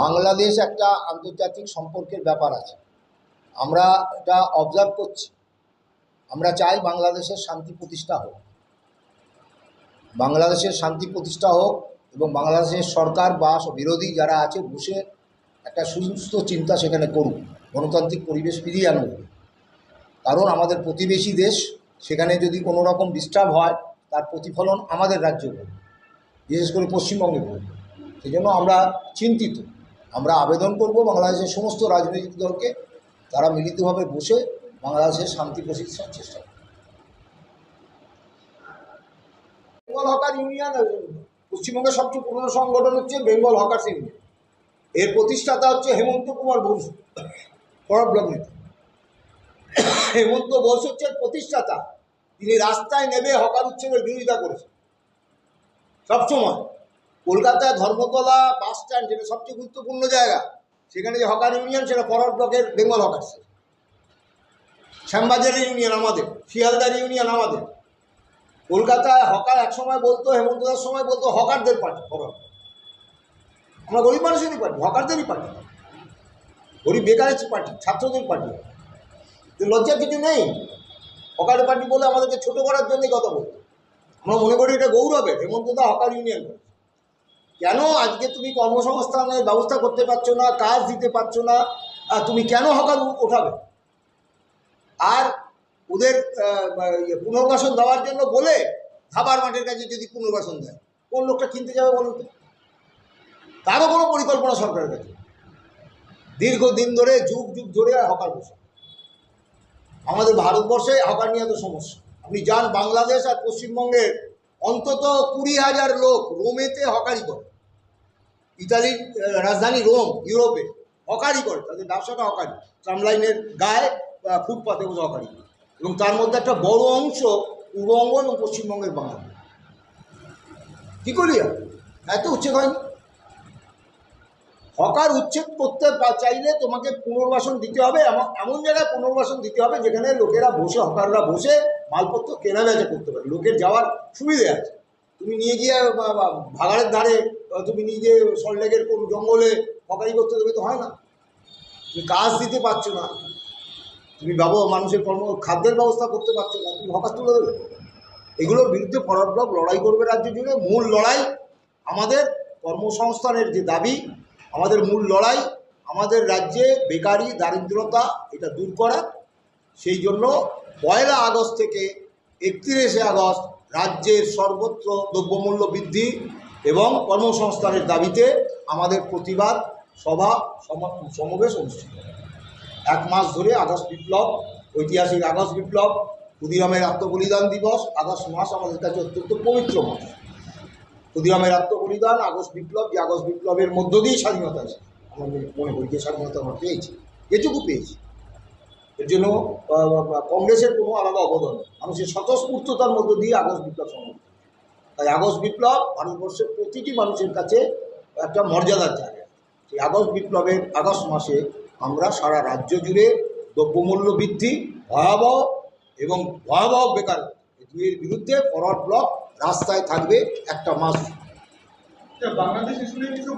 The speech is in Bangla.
বাংলাদেশ একটা আন্তর্জাতিক সম্পর্কের ব্যাপার আছে। আমরা এটা অবজার্ভ করছি। আমরা চাই বাংলাদেশের শান্তি প্রতিষ্ঠা হোক। বাংলাদেশের শান্তি প্রতিষ্ঠা হোক এবং বাংলাদেশের সরকার বা বিরোধী যারা আছে বসে একটা সুস্থ চিন্তা সেখানে করুক, গণতান্ত্রিক পরিবেশ ফিরিয়ে আনুক। কারণ আমাদের প্রতিবেশী দেশ, সেখানে যদি কোনো রকম ডিস্টার্ব হয়, তার প্রতিফলন আমাদের রাজ্যে পড়বে বিশেষ করে পশ্চিমবঙ্গে পড়বে সেই জন্য আমরা চিন্তিত। আমরা আবেদন করব বাংলাদেশের সমস্ত রাজনৈতিক দলকে। তারা মিলিতভাবে বসে বাংলাদেশের শান্তি প্রতিষ্ঠার চেষ্টা বেঙ্গল হকার ইউনিয়ন পশ্চিমবঙ্গের সবচেয়ে পুরনো সংগঠন হচ্ছে বেঙ্গল হকার্স ইউনিয়ন। এর প্রতিষ্ঠাতা হচ্ছে হেমন্ত কুমার ঘোষ ব্লক নেতা। হেমন্ত ঘোষ হচ্ছে প্রতিষ্ঠাতা। তিনি রাস্তায় নেমে হকার উচ্ছেদের বিরোধিতা করেছেন। সবসময় কলকাতায় ধর্মতলা বাস স্ট্যান্ড যেটা সবচেয়ে গুরুত্বপূর্ণ জায়গা, সেখানে যে হকার ইউনিয়ন সেটা ফরওয়ার্ড ব্লকের বেঙ্গল হকার্স শ্যামবাজারের ইউনিয়ন আমাদের, শিয়ালদার ইউনিয়ন আমাদের। কলকাতায় হকার এক সময় বলতো, হেমন্তদার সময় বলতো, হকারদের পার্টি ফরওয়ার্ড আমরা গরিব মানুষেরই পার্টি, হকারদেরই পার্টি। গরিব বেকারের পার্টি, ছাত্রদের পার্টি। লজ্জার কিছু নেই। হকার পার্টি বলে আমাদেরকে ছোট করার জন্যই কথা বলতো। আমরা মনে করি এটা গৌরবের হেমন্ত দা হকার ইউনিয়ন কেন আজকে তুমি কর্মসংস্থানের ব্যবস্থা করতে পারছ না কাজ দিতে পারছ না তুমি কেন হকার ওঠাবে আর ওদের ইয়ে, পুনর্বাসন দেওয়ার জন্য বলে খাবার মাঠের কাছে যদি পুনর্বাসন দেয় কোন লোকটা কিনতে যাবে বলুন তো? তারও কোনো পরিকল্পনা সরকারের কাছে দীর্ঘদিন ধরে যুগ যুগ ধরে হকার বসে। আমাদের ভারতবর্ষে হকার নিয়ে এত সমস্যা। আপনি যান বাংলাদেশ আর পশ্চিমবঙ্গের অন্তত কুড়ি হাজার লোক রোমেতে হকারি করে। ইতালির রাজধানী রোম, ইউরোপে হকারি করে। তাদের ব্যবসাটা হকারি। ট্রামলাইনের গায়ে ফুটপাতে বসে হকারি করে। এবং তার মধ্যে একটা বড় অংশ পূর্ববঙ্গ এবং পশ্চিমবঙ্গের বাঙালি। কী করি? এত উচ্ছেদ হয়নি। হকার উচ্ছেদ করতে চাইলে তোমাকে পুনর্বাসন দিতে হবে, এমন এমন জায়গায় পুনর্বাসন দিতে হবে যেখানে লোকেরা বসে, হকাররা বসে মালপত্র কেনা বেচা করতে পারে। লোকের যাওয়ার সুবিধে আছে। তুমি নিয়ে গিয়ে ভাগাড়ের ধারে তুমি নিয়ে গিয়ে সল্টলেকের কোন জঙ্গলে হকারি করতে দেবে তো হয় না। তুমি কাজ দিতে পারছ না। তুমি ব্যব মানুষের কর্ম, খাদ্যের ব্যবস্থা করতে পারছ না। তুমি হকার তুলে দেবে। এগুলোর বিরুদ্ধে ব্লক লড়াই করবে রাজ্য জুড়ে। মূল লড়াই আমাদের কর্মসংস্থানের যে দাবি, আমাদের মূল লড়াই আমাদের রাজ্যে বেকারি, দারিদ্রতা, এটা দূর করা। সেই জন্য পয়লা আগস্ট থেকে একত্রিশে আগস্ট রাজ্যের সর্বত্র দ্রব্যমূল্য বৃদ্ধি এবং কর্মসংস্থানের দাবিতে আমাদের প্রতিবাদ সভা সম- সমাবেশ অনুষ্ঠিত এক মাস ধরে আগস্ট বিপ্লব, ঐতিহাসিক আগস্ট বিপ্লব, ক্ষুদিরামের আত্মবলিদান দিবস, আগস্ট মাস আমাদের কাছে অত্যন্ত পবিত্র মাস। ক্ষুদিরামের আত্মবলিদান, আগস্ট বিপ্লব যে আগস্ট বিপ্লবের মধ্য দিয়েই স্বাধীনতা আছে আমার মনে- করি যে স্বাধীনতা আমরা পেয়েছি যেটুকু পেয়েছি। এর জন্য কংগ্রেসের কোনো আলাদা অবদান। মানুষের স্বতঃস্ফূর্ততার মধ্য দিয়ে আগস্ট বিপ্লব সংগঠিত তাই আগস্ট বিপ্লব ভারতবর্ষের প্রতিটি মানুষের কাছে একটা মর্যাদার জায়গা। সেই আগস্ট বিপ্লবের আগস্ট মাসে আমরা সারা রাজ্য জুড়ে দ্রব্যমূল্য বৃদ্ধি, ভয়াবহ এবং ভয়াবহ বেকার দুইয়ের বিরুদ্ধে ফরওয়ার্ড ব্লক রাস্তায় থাকবে একটা মাস। বাংলাদেশ কিছু